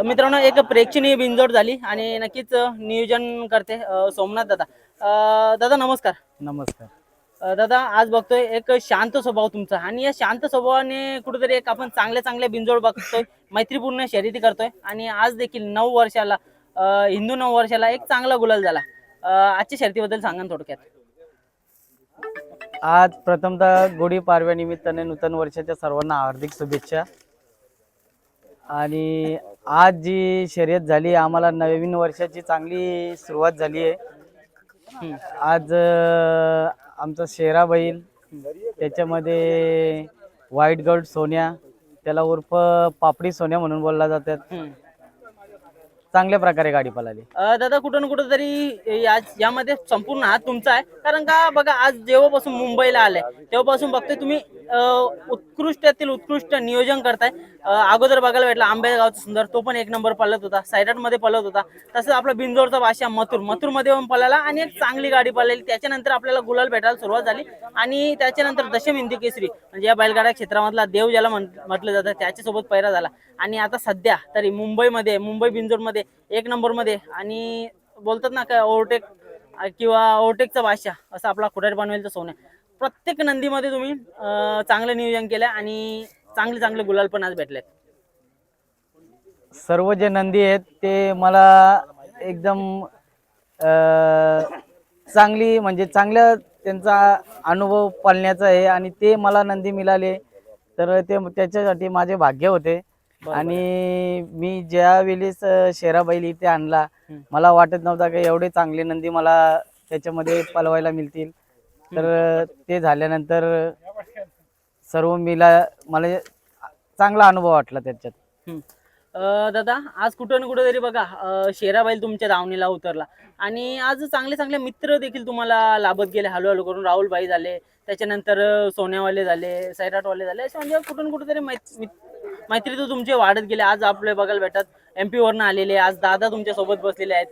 मित्रांनो एक प्रेक्षणीय बिनजोड झाली आणि नक्कीच नियोजन करते सोमनाथ दादा. अ, दादा नमस्कार. नमस्कार. अ, दादा आज बघतोय एक शांत स्वभाव तुमचा आणि या शांत स्वभावाने कुठेतरी एक आपण चांगल्या चांगल्या बिनजोड बघतोय मैत्रीपूर्ण शर्यती करतोय आणि आज देखील नऊ वर्षाला अ, हिंदू नऊ वर्षाला एक चांगला गुलाल झाला. अ, आजच्या शर्यतीबद्दल सांगा ना थोडक्यात. आज प्रथमतः गुढी पाडव्यानिमित्ताने नूतन वर्षाच्या सर्वांना हार्दिक शुभेच्छा. आणि आज जी शर्यत झाली आम्हाला नवीन वर्षाची चांगली सुरुवात झाली आहे. आज अं, आमचा शेरा बैल त्याच्यामध्ये व्हाईट गोल्ड सोन्या त्याला उर्फ पापडी सोन्या म्हणून बोलला जातात. चांगल्या प्रकारे गाडी पळाली. अ, दादा कुठं ना कुठं तरी यामध्ये संपूर्ण हात तुमचा आहे. कारण का बघा आज जेव्हापासून मुंबईला आलाय तेव्हापासून बघतोय तुम्ही अ, उत्कृष्टातील उत्कृष्ट नियोजन करताय. अ, अगोदर बघायला भेटला आंबेगावचा सुंदर तो पण एक नंबर पळत होता. सायराटमध्ये पळत होता. तसंच आपला बिंदोरचा भाषा मथुर. मथुरमध्ये पण पळाला आणि एक चांगली गाडी पळाली. त्याच्यानंतर आपल्याला गुलाल भेटायला सुरुवात झाली. आणि त्याच्यानंतर दशम हिंदी केसरी म्हणजे या बैलगाडा क्षेत्रामधला देव ज्याला म्हण- म्हटलं जातं त्याच्यासोबत पैरा झाला. आणि आता सध्या तरी मुंबईमध्ये मुंबई बिंजोरमध्ये एक नंबरमध्ये. आणि बोलतात ना काय ओव्हरटेक किंवा ओव्हरटेकचा भाषा असं आपला खुटारी बनवेलचा सोन्या. प्रत्येक नंदीमध्ये तुम्ही चांगलं नियोजन केलं आणि चांगले चांगले गुलाल पण आज भेटलेत. सर्व जे नंदी आहेत ते मला एकदम चांगली म्हणजे चांगल्या त्यांचा अनुभव पाळण्याचा आहे आणि ते मला नंदी मिळाले. तर ते त्याच्यासाठी माझे भाग्य होते. आणि मी ज्या वेळेस शेराबाईल इथे आणला. मला वाटत नव्हता की एवढे चांगले नंदी मला त्याच्यामध्ये पलवायला मिळतील. तर ते झाल्यानंतर सर्व मिला मला चांगला अनुभव वाटला त्याच्यात. दादा आज कुठं ना कुठं तरी बघा शेराबाईल तुमच्या दावणीला उतरला. आणि आज चांगले चांगले मित्र देखील तुम्हाला लाभत गेले हळूहळू करून राहुल भाई झाले त्याच्यानंतर सोन्यावाले झाले सैराटवाले झाले असे म्हणजे कुठून कुठेतरी मैत- मित- मैत्री तर तुमचे वाढत गेले. आज आपले बघायला भेटतात. एम पी वरनं आलेले आज दादा तुमच्यासोबत बसलेले आहेत.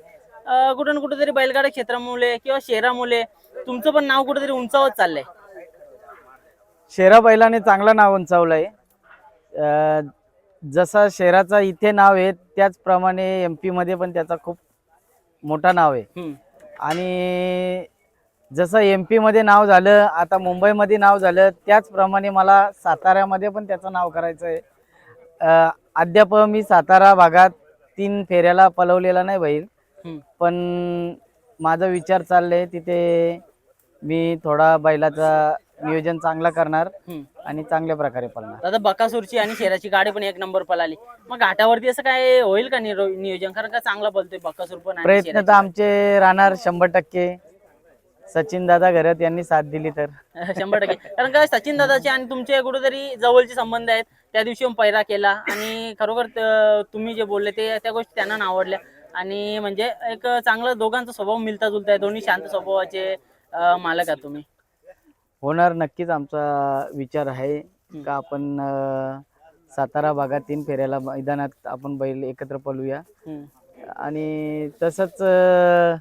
अ, कुठं ना कुठेतरी बैलगाडा क्षेत्रामुळे किंवा शहरामुळे तुमचं पण नाव कुठेतरी उंचावत चाललंय. शेरा बैलाने चांगलं नाव उंचावलंय. जसा शेराचा इथे नाव आहे त्याचप्रमाणे एम पी मध्ये पण त्याचा खूप मोठा नाव आहे. आणि जसं एम पी मध्ये नाव झालं आता मुंबईमध्ये नाव झालं त्याचप्रमाणे मला साताऱ्यामध्ये पण त्याचं नाव करायचं आहे अद्याप मी सातारा भागात तीन फेऱ्याला पलवलेला नाही बैल. पण माझा विचार चाललाय तिथे मी थोडा बैलाचा नियोजन चांगला करणार. आणि चांगल्या प्रकारे पळणार. दादा बकासूरची आणि शेराची गाडी पण एक नंबर पळाली. मग घाटावरती असं काय होईल का निरो- नियोजन? कारण का चांगला बोलतोय बकासूर पण प्रयत्न तर आमचे राहणार शंभर टक्के. सचिन दादा घरात यांनी साथ दिली तर. शंभर टक्के. कारण का सचिन दादाचे आणि तुमचे कुठेतरी जवळचे संबंध आहेत त्या दिवशी पैरा केला. आणि खरोखर त- तुम्ही जे बोलले ते त्या गोष्टी त्यांना ना आवडल्या आणि म्हणजे एक चांगला दोघांचा स्वभाव मिळता जुलता आहे दोन्ही शांत स्वभावाचे अं, मालक आहात तुम्ही. होणार नक्कीच आमचा विचार आहे का आपण अं, सातारा भागात तीन फेऱ्याला मैदानात आपण बैल एकत्र पळूया. हम्म. आणि तसंच अं,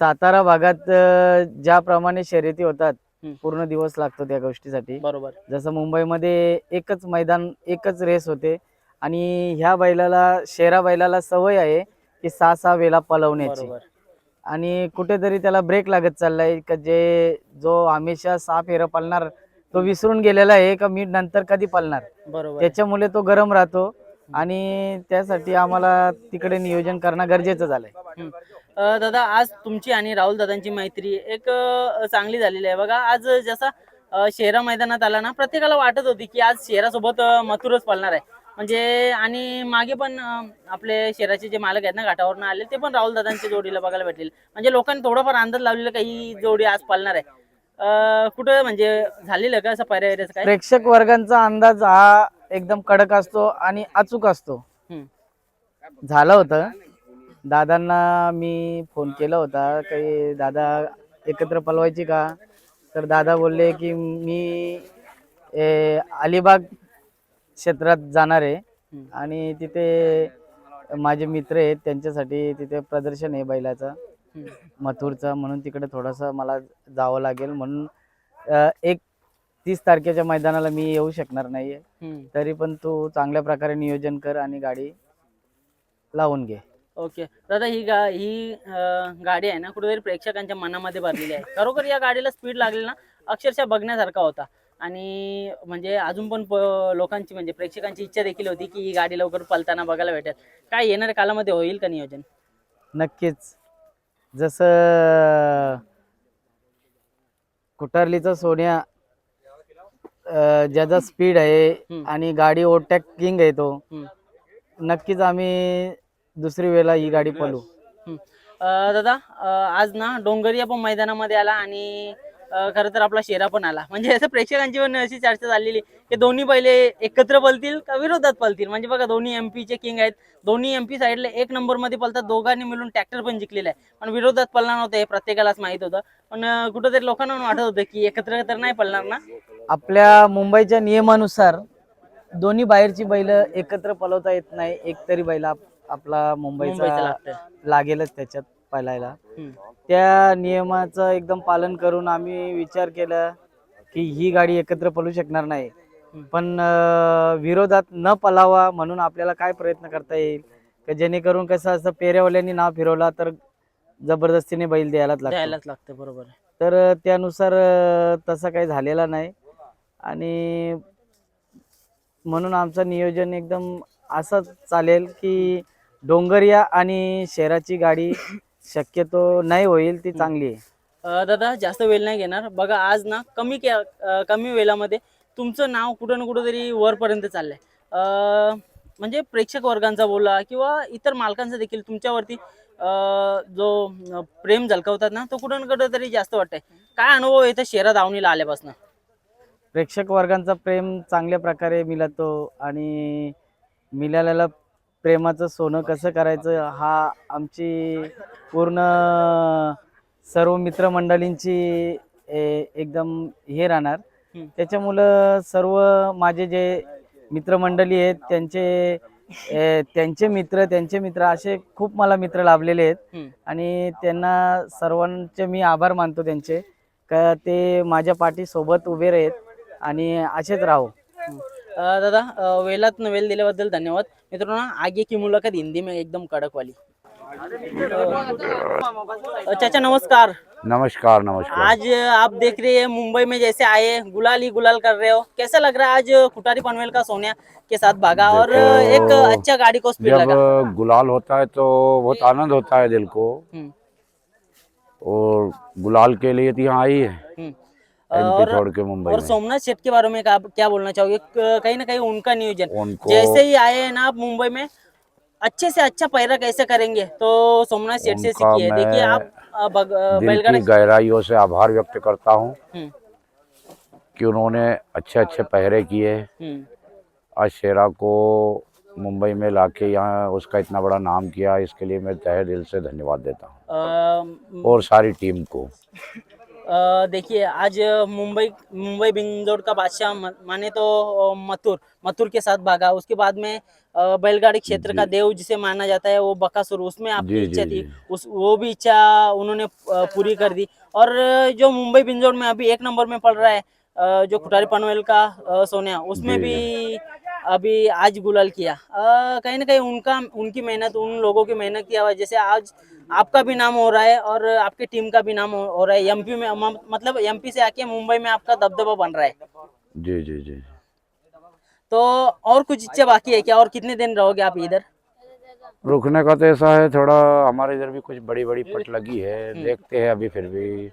सातारा भागात ज्याप्रमाणे शर्यती होतात. पूर्ण दिवस लागतो त्या गोष्टीसाठी. बरोबर. जसं मुंबईमध्ये एकच मैदान एकच रेस होते आणि ह्या बैलाला शेरा बैलाला सवय आहे की सहा सहा वेळा पलवण्याची आणि कुठेतरी त्याला ब्रेक लागत चाललाय का जे जो हमेशा सहा फेरं पळणार तो विसरून गेलेला आहे का मी नंतर कधी पळणार बरोबर. त्याच्यामुळे तो गरम राहतो आणि त्यासाठी आम्हाला तिकडे नियोजन करणं गरजेचं झालंय. दादा आज तुमची आणि राहुल दादांची मैत्री एक चांगली झालेली आहे. बघा आज जसा शेरा मैदानात आला ना प्रत्येकाला वाटत होती की आज शेरासोबत मथुरच पळणार आहे. म्हणजे आणि मागे पण आपले शेराचे जे मालक आहेत ना घाटावरनं आले ते पण राहुल दादांच्या जोडीला बघायला भेटले म्हणजे लोकांनी थोडाफार अंदाज लावलेला का ही जोडी आज पळणार आहे. कुठं म्हणजे झालेलं का असं पर्याय काय? प्रेक्षक वर्गांचा अंदाज हा एकदम कडक असतो आणि अचूक असतो. झालं होतं. दादांना मी फोन केला होता काही दादा एकत्र पलवायची का तर दादा बोलले की मी ए, अलिबाग क्षेत्रात जाणार आहे. आणि तिथे माझे मित्र आहेत त्यांच्यासाठी तिथे प्रदर्शन आहे बैलाचं. मथुरचं म्हणून तिकडे थोडंसं मला जावं लागेल म्हणून अ, एक तीस तारखेच्या मैदानाला मी येऊ शकणार नाहीये. तरी पण तू चांगल्या प्रकारे नियोजन कर आणि गाडी लावून घे ओके. दादा ही गा ही अं, गाडी आहे ना कुठेतरी प्रेक्षकांच्या मनामध्ये भरलेली आहे. खरोखर या गाडीला स्पीड लागली ना अक्षरशः बघण्यासारखा होता. आणि म्हणजे अजून पण प- लोकांची म्हणजे प्रेक्षकांची इच्छा देखील होती की ही गाडी लवकर पलताना बघायला भेटेल. काय येणाऱ्या कालामध्ये होईल का नियोजन? नक्कीच. जसं कुटारलीचा सोन्या अं, ज्याचा स्पीड आहे हम्म. आणि गाडी ओव्हरटॅक किंग आहे तो हम्म. नक्कीच आम्ही दुसरी वेळेला ही गाडी हम्म. अं, दादा अं, आज ना डोंगरिया पण मैदानामध्ये आला आणि अं, खरं तर आपला शेरा पण आला. म्हणजे असं प्रेक्षकांची पण अशी चर्चा झालेली की दोन्ही पहिले एकत्र पलतील का विरोधात पलतील म्हणजे बघा दोन्ही एमपी चे किंग आहेत. दोन्ही एमपी साईडला एक नंबरमध्ये पलतात दोघांनी मिळून ट्रॅक्टर पण जिंकलेला आहे. पण विरोधात पळणार नव्हतं हे प्रत्येकालाच माहीत होतं. पण अं, कुठंतरी लोकांना पण वाटत होतं की एकत्र तर नाही पळणार ना? आपल्या मुंबईच्या नियमानुसार दोन्ही बाहेरची बैल एकत्र पलवता येत नाही. एक तरी बैल आप- आपला मुंबईचं मुंबईचा लागतं लागेलच त्याच्यात हम्म. त्या नियमाचं एकदम पालन करून आम्ही विचार केला की ही गाडी एकत्र पळू शकणार नाही. पण अं, विरोधात न पलावा म्हणून आपल्याला काय प्रयत्न करता येईल का जेणेकरून कसं असं पेऱ्यावाल्यांनी नाव फिरवला तर जबरदस्तीने बैल द्यायलाच लागतो द्यायलाच लागतं बरोबर आहे. तर अं, त्यानुसार अं, तसं काही झालेला नाही आणि म्हणून आमचं नियोजन एकदम असं चालेल की डोंगरिया आणि शहराची गाडी शक्यतो नाही होईल ती चांगली आहे. अ, दादा जास्त वेळ नाही घेणार. बघा आज ना कमी के- अ, कमी वेळामध्ये तुमचं नाव कुठं ना कुठं तरी वरपर्यंत चाललंय. अ, म्हणजे प्रेक्षक वर्गांचा बोला किंवा इतर मालकांचा देखील तुमच्यावरती अ, जो अ, प्रेम झलकवतात ना तो कुठं ना कुठं तरी जास्त वाटतंय. काय अनुभव येतं शहरात आवणीला आल्यापासून? प्रेक्षक वर्गांचा प्रेम चांगल्या प्रकारे मिळतो आणि मिळालेलं प्रेमाचं सोनं कसं करायचं हा आमची पूर्ण सर्व मित्रमंडळींची एकदम हे राहणार. त्याच्यामुळं सर्व माझे जे मित्रमंडळी आहेत त्यांचे त्यांचे मित्र त्यांचे मित्र असे खूप मला मित्र लाभलेले आहेत. आणि त्यांना सर्वांचे मी आभार मानतो त्यांचे का ते माझ्या पाठी सोबत उभे राहत आणि असेच राहो अ, दादा अ, वेलात वेल दिल्याबद्दल धन्यवाद. मित्रांनो आगे की मुलाखत हिंदी में एकदम कड़क वाली अ, चाचा नमस्कार. नमस्कार नमस्कार. आज आप देख रहे हैं मुंबई में जैसे आए गुलाल ही गुलाल कर रहे हो. कैसा लग रहा है आज कुटारी पनवेल का सोनिया के साथ भागा? और देखो, एक अच्छा गाड़ी को स्पीड जब लगा। गुलाल होता है तो बहुत आनंद होता है दिल को। हम्म, और गुलाल के लिए तो यहाँ आई है। हम्म। और छोड़ के मुंबई और सोमनाथ शेट के बारे में क्या क्या बोलना चाहोगे? कहीं ना कहीं उनका नियोजन। जैसे ही आए हैं ना आप मुंबई में अच्छे से अच्छा पैरा कैसे करेंगे? तो सोमनाथ शेट से सीखिए। देखिए आप बैलगाड़ी गहराइयों से आभार व्यक्त करता हूँ हम्म, कि उन्होंने अच्छे अच्छे पहरे किए। हम्म, आज शेरा को मुंबई में लाके यहाँ उसका इतना बड़ा नाम किया इसके लिए मैं तहे दिल से धन्यवाद देता हूँ। और सारी टीम को। देखिए आज मुंबई मुंबई बिंजोड़ का बादशाह माने तो मथुर मथुर के साथ भागा। उसके बाद में बैलगाड़ी क्षेत्र का देव जिसे माना जाता है वो बकासुर उसमें आपकी इच्छा थी उस वो भी इच्छा उन्होंने पूरी कर दी। और जो मुंबई बिंजोड़ में अभी एक नंबर में पड़ रहा है जो खुटारी पनवेल का सोनिया उसमें भी अभी आज गुलाल किया। कहीं ना कहीं उनका उनकी मेहनत उन लोगों की मेहनत की वजह से आज आपका भी नाम हो रहा है और आपकी टीम का भी नाम हो, हो रहा है। एमपी में मतलब एमपी से आके मुंबई में आपका दबदबा बन रहा है। जी जी जी। तो और कुछ इच्छा बाकी है क्या? और कितने दिन रहोगे आप इधर? रुकने का तो ऐसा है थोड़ा हमारे इधर भी कुछ बड़ी बड़ी पट लगी है। देखते हैं अभी फिर भी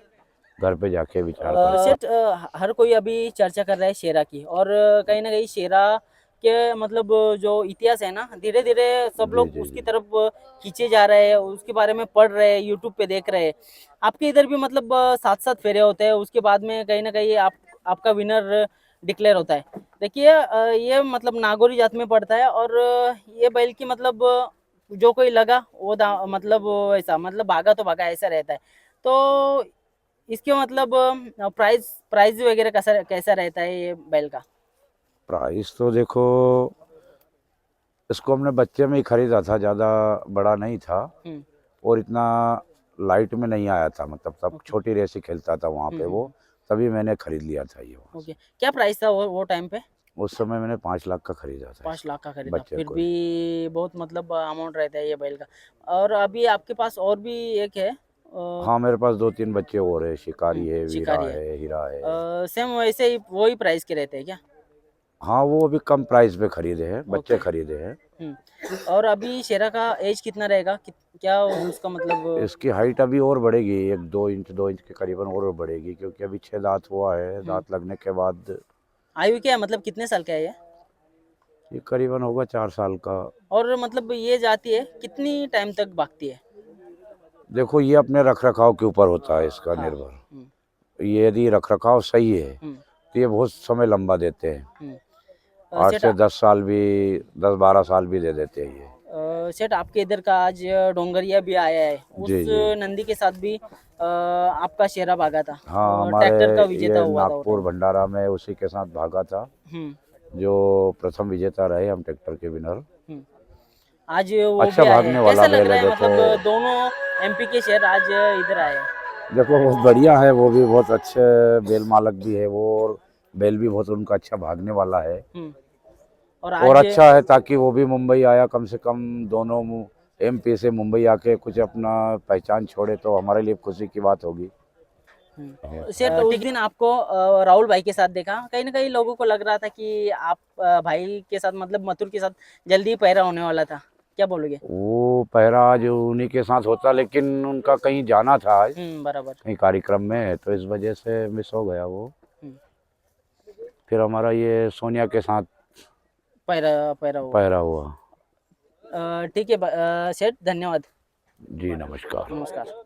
घर पे जाके विचार हर कोई अभी चर्चा कर रहा है शेरा की। और कहीं ना कहीं शेरा के मतलब जो इतिहास है ना धीरे धीरे सब लोग उसकी तरफ़ खींचे जा रहे हैं उसके बारे में पढ़ रहे हैं यूट्यूब पे देख रहे हैं। आपके इधर भी मतलब साथ साथ फेरे होते हैं उसके बाद में कहीं ना कहीं आप आपका विनर डिक्लेयर होता है। देखिए ये मतलब नागौरी जात में पड़ता है और ये बैल की मतलब जो कोई लगा वो मतलब ऐसा मतलब भागा तो भागा ऐसा रहता है। तो इसके मतलब प्राइस प्राइस वगैरह कैसा कैसा रहता है ये बैल का? प्राइस तो देखो इसको हमने बच्चे में ही खरीदा था ज़्यादा बड़ा नहीं था हम्म, और इतना लाइट में नहीं आया था मतलब तब। छोटी रेसी खेलता था वहाँ पे हम्म, वो तभी मैंने खरीद लिया था ये ओके क्या प्राइस था वो वो टाइम पे? उस समय मैंने पाँच लाख का खरीदा था पाँच लाख का खरीदा। फिर भी बहुत मतलब अमाउंट रहता है ये बैल का। और अभी आपके पास और भी एक है? हाँ मेरे पास दो तीन बच्चे और है शिकारी है वीरा शिकारी है। है हीरा है। सेम वैसे ही वही प्राइस के रहते हैं क्या? हाँ वो अभी कम प्राइस पे खरीदे हैं बच्चे। खरीदे हैं। हम्म। और अभी शेरा का एज कितना रहेगा? कित- क्या उसका मतलब इसकी हाइट अभी और बढ़ेगी एक दो इंच दो इंच के करीबन और बढ़ेगी क्योंकि अभी छह दांत हुआ है हम्म। दांत लगने के बाद आयु क्या है? मतलब कितने साल का है ये? ये करीबन होगा चार साल का। और मतलब ये जाती है कितनी टाइम तक भागती है? देखो ये अपने रख रखाव के ऊपर होता है इसका हाँ। निर्भर। हम्म, ये यदि रख रखाव सही है तो ये बहुत समय लंबा देते हैं। आठ से दस साल भी दस बारह साल भी दे देते हैं ये। सेठ आपके इधर का आज डोंगरिया भी आया है। उस जी, जी। नंदी के साथ भी आपका शेरा भागा था। हाँ हमारे ट्रैक्टर का विजेता हुआ नागपुर भंडारा में उसी के साथ भागा था। हम्म, जो प्रथम विजेता रहे हम ट्रैक्टर के विनर। हम्म। आज वो अच्छा भागने वाला लग रहा है, मतलब दोनों एमपी के शहर आज इधर आए देखो बहुत बढ़िया है वो भी बहुत अच्छे बेल मालक भी है वो और बैल भी बहुत उनका अच्छा भागने वाला है। हम्म। और और अच्छा है ताकि वो भी मुंबई आया कम से कम दोनों एमपी से मुंबई आके कुछ अपना पहचान छोड़े तो हमारे लिए खुशी की बात होगी। हम्म। सेठ उस दिन आपको राहुल भाई के साथ देखा? कहीं ना कहीं लोगों को लग रहा था कि आप भाई के साथ मतलब मथुर के साथ जल्दी पहरा होने वाला था। क्या बोलोगे? वो पहरा आज उन्हीं के साथ होता लेकिन उनका कहीं जाना था हम्म बराबर। कहीं कार्यक्रम में तो इस वजह से मिस हो गया वो। फिर हमारा ये सोनिया के साथ पैरा पैरा हुआ। पहरा हुआ। अ, ठीक है ब- अ, सेठ धन्यवाद। जी नमस्कार। नमस्कार।